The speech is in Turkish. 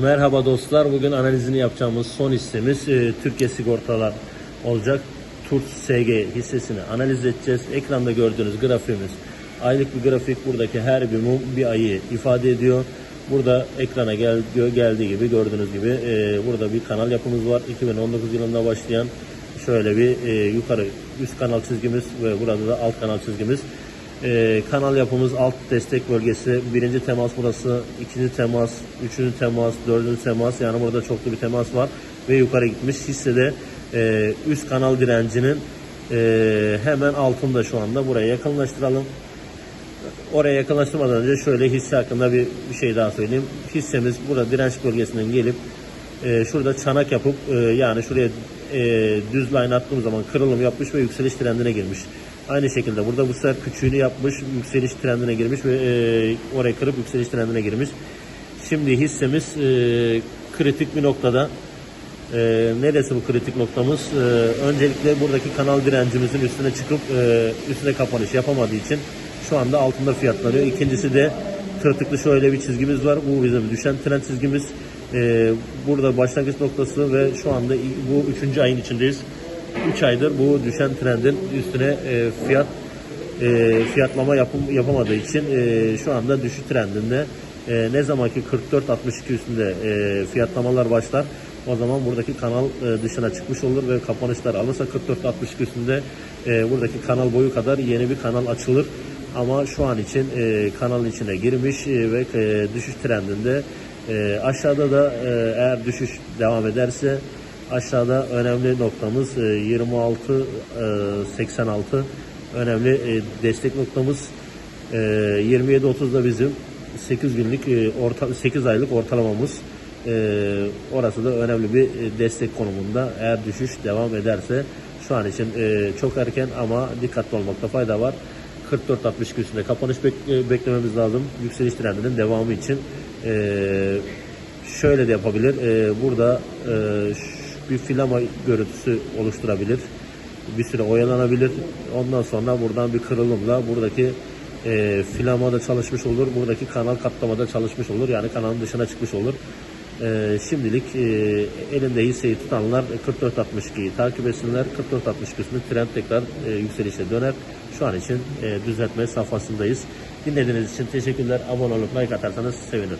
Merhaba dostlar. Bugün analizini yapacağımız son hissemiz e, Türkiye Sigortalar olacak. TURS SG hissesini analiz edeceğiz. Ekranda gördüğünüz grafiğimiz aylık bir grafik. Buradaki her bir mum bir ayı ifade ediyor. Burada ekrana gel, geldiği gibi gördüğünüz gibi e, burada bir kanal yapımız var. 2019 yılında başlayan şöyle bir e, yukarı üst kanal çizgimiz ve burada da alt kanal çizgimiz. Ee, kanal yapımız alt destek bölgesi. Birinci temas burası, ikinci temas, üçüncü temas, dördüncü temas. Yani burada çoklu bir temas var ve yukarı gitmiş. Hissede e, üst kanal direncinin e, hemen altında şu anda. Buraya yakınlaştıralım. Oraya yakınlaştırmadan önce şöyle hisse hakkında bir, bir şey daha söyleyeyim. Hissemiz burada direnç bölgesinden gelip e, şurada çanak yapıp e, yani şuraya e, düz line attığım zaman kırılım yapmış ve yükseliş trendine girmiş. Aynı şekilde burada bu sefer küçüğünü yapmış, yükseliş trendine girmiş ve e, oraya kırıp yükseliş trendine girmiş. Şimdi hissemiz e, kritik bir noktada. E, neresi bu kritik noktamız? E, öncelikle buradaki kanal direncimizin üstüne çıkıp e, üstüne kapanış yapamadığı için şu anda altında fiyatlanıyor. İkincisi de tırtıklı şöyle bir çizgimiz var. Bu bizim düşen trend çizgimiz. E, burada başlangıç noktası ve şu anda bu üçüncü ayın içindeyiz. 3 aydır bu düşen trendin üstüne e, fiyat e, fiyatlama yapım, yapamadığı için e, şu anda düşüş trendinde e, ne zaman ki 44-62 üstünde e, fiyatlamalar başlar o zaman buradaki kanal e, dışına çıkmış olur ve kapanışlar alırsa 44-62 üstünde e, buradaki kanal boyu kadar yeni bir kanal açılır. Ama şu an için e, kanalın içine girmiş e, ve e, düşüş trendinde e, aşağıda da e, eğer düşüş devam ederse Aşağıda önemli noktamız e, 26 e, 86 önemli e, destek noktamız e, 27 30'da bizim 8 günlük e, orta 8 aylık ortalamamız. E, orası da önemli bir e, destek konumunda. Eğer düşüş devam ederse şu an için e, çok erken ama dikkatli olmakta fayda var. 44-62 üstünde kapanış bek- e, beklememiz lazım. Yükseliş trendinin devamı için E, şöyle de yapabilir. Ee, burada e, bir filama görüntüsü oluşturabilir. Bir süre oyalanabilir. Ondan sonra buradan bir kırılımla buradaki e, filama da çalışmış olur. Buradaki kanal katlamada çalışmış olur. Yani kanalın dışına çıkmış olur. E, şimdilik e, elinde hisseyi tutanlar 44.62'yi takip etsinler. 44.62 üstünde trend tekrar e, yükselişe döner. Şu an için e, düzeltme safhasındayız. Dinlediğiniz için teşekkürler. Abone olup like atarsanız sevinirim.